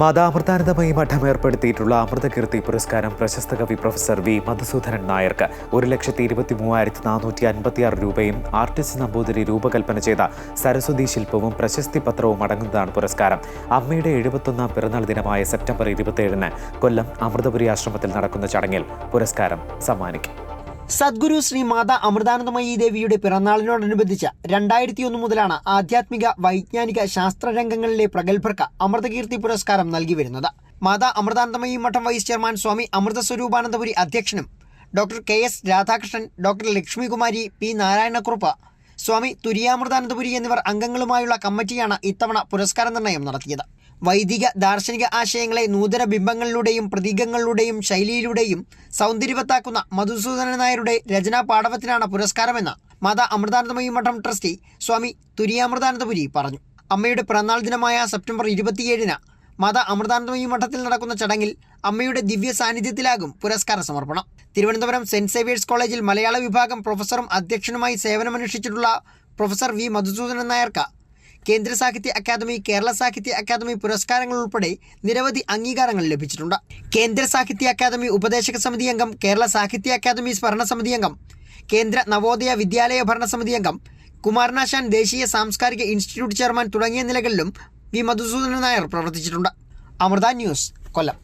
മാതാ അമൃതാനന്ദമയി മഠം ഏർപ്പെടുത്തിയിട്ടുള്ള അമൃതകീർത്തി പുരസ്കാരം പ്രശസ്ത കവി പ്രൊഫസർ വി മധുസൂദനൻ നായർക്ക് ഒരു ലക്ഷത്തി ഇരുപത്തി മൂവായിരത്തി നാനൂറ്റി അൻപത്തിയാറ് രൂപയും ആർട്ടിസ്റ്റ് നമ്പൂതിരി രൂപകൽപ്പന ചെയ്ത സരസ്വതി ശില്പവും പ്രശസ്തി പത്രവും അടങ്ങുന്നതാണ് പുരസ്കാരം. അമ്മയുടെ എഴുപത്തൊന്നാം പിറന്നാൾ ദിനമായ സെപ്റ്റംബർ ഇരുപത്തിയേഴിന് കൊല്ലം അമൃതപുരി ആശ്രമത്തിൽ നടക്കുന്ന ചടങ്ങിൽ പുരസ്കാരം സമ്മാനിക്കും. സദ്ഗുരു ശ്രീ മാതാ അമൃതാനന്ദമയി ദേവിയുടെ പിറന്നാളിനോടനുബന്ധിച്ച് രണ്ടായിരത്തി ഒന്ന് മുതലാണ് ആധ്യാത്മിക വൈജ്ഞാനിക ശാസ്ത്ര രംഗങ്ങളിലെ പ്രഗത്ഭർക്ക് അമൃതകീർത്തി പുരസ്കാരം നൽകി വരുന്നത്. മാതാ അമൃതാനന്ദമയി മഠം വൈസ് ചെയർമാൻ സ്വാമി അമൃത സ്വരൂപാനന്ദപുരി അധ്യക്ഷനും doctor K S Radhakrishnan doctor Lakshmikumari P Narayanakurup Swami Turyamritanandapuri എന്നിവർ അംഗങ്ങളുമായുള്ള കമ്മിറ്റിയാണ് ഇത്തവണ പുരസ്കാര നിർണയം നടത്തിയത്. വൈദിക ദാർശനിക ആശയങ്ങളെ നൂതന ബിംബങ്ങളിലൂടെയും പ്രതീകങ്ങളിലൂടെയും ശൈലിയിലൂടെയും സൗന്ദര്യവത്താക്കുന്ന മധുസൂദന നായരുടെ രചനാ പാടവത്തിനാണ് പുരസ്കാരമെന്ന് മാതാ അമൃതാനന്ദമയി മഠം ട്രസ്റ്റി സ്വാമി തുര്യാമൃതാനന്ദപുരി പറഞ്ഞു. അമ്മയുടെ പിറന്നാൾ ദിനമായ സെപ്റ്റംബർ ഇരുപത്തിയേഴിന് മാതാ അമൃതാനന്ദമയി മഠത്തിൽ നടക്കുന്ന ചടങ്ങിൽ അമ്മയുടെ ദിവ്യ സാന്നിധ്യത്തിലാകും പുരസ്കാര സമർപ്പണം. തിരുവനന്തപുരം സെന്റ് സേവിയേഴ്സ് കോളേജിൽ മലയാള വിഭാഗം പ്രൊഫസറും അധ്യക്ഷനുമായി സേവനമനുഷ്ഠിച്ചിട്ടുള്ള പ്രൊഫസർ വി മധുസൂദനൻ നായർക്ക് കേന്ദ്ര സാഹിത്യ അക്കാദമി കേരള സാഹിത്യ അക്കാദമി പുരസ്കാരങ്ങൾ ഉൾപ്പെടെ നിരവധി അംഗീകാരങ്ങൾ ലഭിച്ചിട്ടുണ്ട്. കേന്ദ്ര സാഹിത്യ അക്കാദമി ഉപദേശക സമിതി അംഗം കേരള സാഹിത്യ അക്കാദമി ഭരണസമിതി അംഗം കേന്ദ്ര നവോദയ വിദ്യാലയ ഭരണ സമിതി അംഗം കുമാരനാശാൻ ദേശീയ സാംസ്കാരിക ഇൻസ്റ്റിറ്റ്യൂട്ട് ചെയർമാൻ തുടങ്ങിയ നിലകളിലും വി. മധുസൂദന നായർ പ്രവർത്തിച്ചിട്ടുണ്ട്. അമൃത ന്യൂസ് കൊല്ലം.